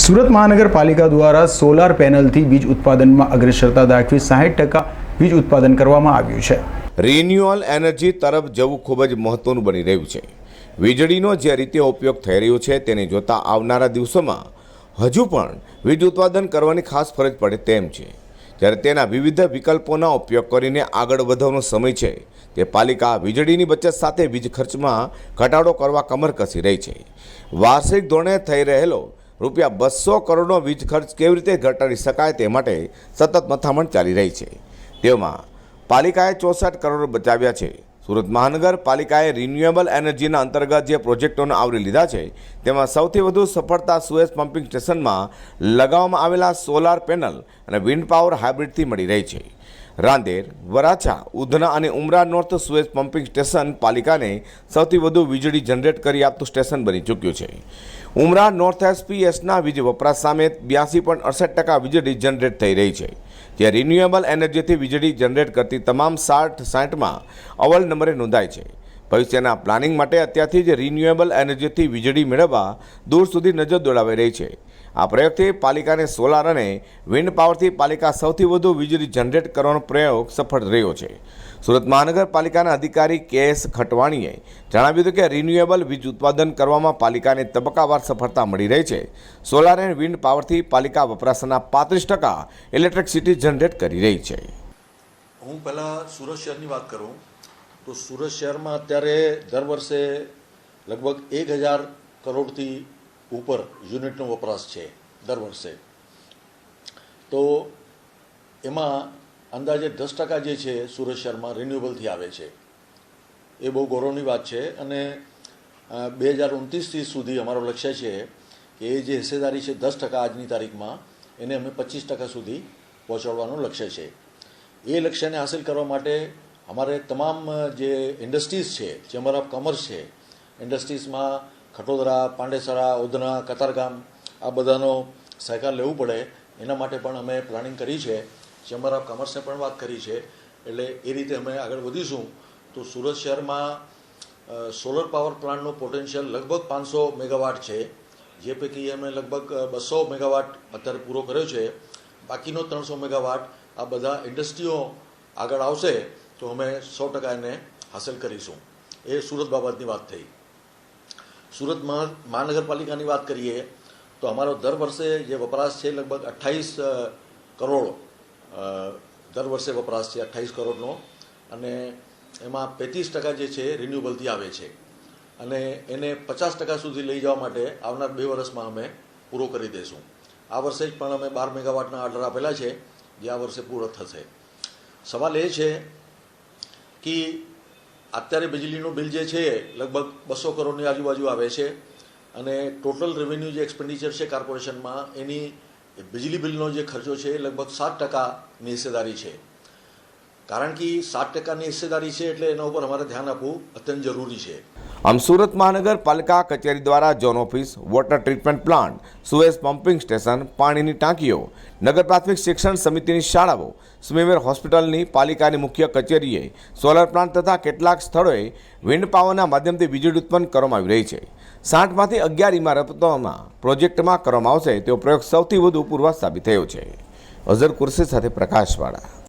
સુરત મહાનગરપાલિકા દ્વારા સોલાર પેનલથી વીજ ઉત્પાદનમાં અગ્રેસરતા દાખવી સાહીઠ ટકા વીજ ઉત્પાદન કરવામાં આવ્યું છે. રિન્યુઅલ એનર્જી તરફ જવું ખૂબ જ મહત્વનું બની રહ્યું છે. વીજળીનો જે રીતે ઉપયોગ થઈ રહ્યો છે તેને જોતા આવનારા દિવસોમાં હજુ પણ વીજ ઉત્પાદન કરવાની ખાસ ફરજ પડે તેમ છે. જ્યારે તેના વિવિધ વિકલ્પોના ઉપયોગ કરીને આગળ વધવાનો સમય છે, તે પાલિકા વીજળીની બચત સાથે વીજ ખર્ચમાં ઘટાડો કરવા કમર કસી રહી છે. વાર્ષિક ધોરણે થઈ રહેલો રૂપિયા બસો કરોડનો વીજ ખર્ચ કેવી રીતે ઘટાડી શકાય તે માટે સતત મથામણ ચાલી રહી છે. તેમાં પાલિકાએ ચોસઠ કરોડ બચાવ્યા છે. સુરત મહાનગરપાલિકાએ રિન્યુએબલ એનર્જીના અંતર્ગત જે પ્રોજેક્ટોને આવરી લીધા છે, તેમાં સૌથી વધુ સફળતા સુએઝ પમ્પિંગ સ્ટેશનમાં લગાવવામાં આવેલા સોલાર પેનલ અને વિન્ડ પાવર હાઇબ્રિડથી મળી રહી છે. રાંદેર, વરાછા, ઉધના અને Umra north sewage pumping station પાલિકાને સૌથી વધુ વીજળી જનરેટ કરી આપતું સ્ટેશન બની ચૂક્યું છે. ઉમરા નોર્થ એસપીએસના વીજ વપરાશ સામે બ્યાસી પોઈન્ટ અડસઠ ટકા વીજળી જનરેટ થઈ રહી છે. જે રિન્યુએબલ એનર્જીથી વીજળી જનરેટ કરતી તમામ સાઠ સાઠમાં અવલ નંબરે નોંધાય છે. ભવિષ્યના પ્લાનિંગ માટે અત્યારથી જ રિન્યુએબલ એનર્જીથી વીજળી મેળવવા દૂર સુધી નજર દોડાવી રહી છે. આ પ્રયોગથી પાલિકાને સોલાર અને વિન્ડ પાવરથી પાલિકા સૌથી વધુ વીજળી જનરેટ કરવાનો પ્રયોગ સફળ રહ્યો છે. સુરત મહાનગરપાલિકાના અધિકારી કે એસ ખટવાણીએ જણાવ્યું હતું કે રિન્યુએબલ વીજ ઉત્પાદન કરવામાં પાલિકાને તબક્કાવાર સફળતા મળી રહી છે. સોલાર અને વિન્ડ પાવરથી પાલિકા વપરાશના પાંત્રીસ ટકા ઇલેક્ટ્રિસિટી જનરેટ કરી રહી છે. હું પહેલાં સુરત શહેરની વાત કરું. તો સુરત શહેરમાં અત્યારે દર વર્ષે લગભગ એક હજાર કરોડથી ઉપર યુનિટનો વપરાશ છે દર વર્ષે. તો એમાં અંદાજે દસ ટકા જે છે સુરત શહેરમાં રિન્યુએબલથી આવે છે. એ બહુ ગૌરવની વાત છે અને બે હજાર ઓગણત્રીસથી સુધી અમારો લક્ષ્ય છે કે એ જે હિસ્સેદારી છે દસ ટકા આજની તારીખમાં એને અમે પચીસ ટકા સુધી પહોંચાડવાનું લક્ષ્ય છે. એ લક્ષ્યને હાંસિલ કરવા માટે અમારે તમામ જે ઇન્ડસ્ટ્રીઝ છે ચેમ્બર ઓફ કોમર્સ છે ઇન્ડસ્ટ્રીઝમાં ખટોદરા, પાંડેસરા, ઉધના, કતારગામ, આ બધાનો સહકાર લેવું પડે. એના માટે પણ અમે પ્લાનિંગ કરી છે. ચેમ્બર ઓફ કોમર્સને પણ વાત કરી છે. એટલે એ રીતે અમે આગળ વધીશું. તો સુરત શહેરમાં સોલર પાવર પ્લાન્ટનું પોટેન્શિયલ લગભગ પાંચસો મેગાવાટ છે. જે પૈકી અમે લગભગ બસો મેગાવાટ અત્યારે પૂરો કર્યો છે. બાકીનો ત્રણસો મેગાવાટ આ બધા ઇન્ડસ્ટ્રીઓ આગળ આવશે. તો અમે સો ટકા એને હાંસલ કરીશું. એ સુરત બાબતની વાત થઈ. સુરત મહાનગરપાલિકાની વાત કરીએ, તો અમારો દર વર્ષે જે વપરાશ છે લગભગ અઠ્ઠાવીસ કરોડ દર વર્ષે વપરાશ છે અઠ્ઠાવીસ કરોડનો. અને એમાં પેંત્રીસ ટકા જે છે રિન્યુએબલથી આવે છે. અને એને પચાસ ટકા સુધી લઈ જવા માટે આવનાર બે વર્ષમાં અમે પૂરો કરી દઈશું આ વર્ષે જ પણ અમે બાર મેગાવાટના ઓર્ડર આપેલા છે, જે આ વર્ષે પૂરો થશે. સવાલ એ છે કે અત્યારે વીજળીનું બિલ જે છે, લગભગ બસો કરોડની આજુબાજુ આવે છે અને ટોટલ રેવન્યુ જે એક્સપેન્ડિચર છે કોર્પોરેશનમાં, એની વીજળી બિલનો જે ખર્ચો છે એ લગભગ સાત ટકાની હિસ્સેદારી છે. કારણ કે સાત ટકાની હિસ્સેદારી છે એટલે એના ઉપર અમારે ધ્યાન આપવું અત્યંત જરૂરી છે. આમ સુરત મહાનગરપાલિકા કચેરી દ્વારા zone office, water treatment plant, sewage pumping station, પાણીની ટાંકીઓ, નગર પ્રાથમિક શિક્ષણ સમિતિની શાળાઓ સ્મીમેર હોસ્પિટલની પાલિકાની મુખ્ય કચેરીએ સોલર પ્લાન્ટ તથા કેટલાક સ્થળોએ વિન્ડ પાવરના માધ્યમથી વીજળી ઉત્પન્ન કરવામાં આવી રહી છે. સાઠમાંથી અગિયાર ઇમારતોમાં પ્રોજેક્ટમાં કરવામાં આવશે તેવો પ્રયોગ સૌથી વધુ પૂર્વ સાબિત થયો છે. અઝર કુર્સી સાથે પ્રકાશવાળા.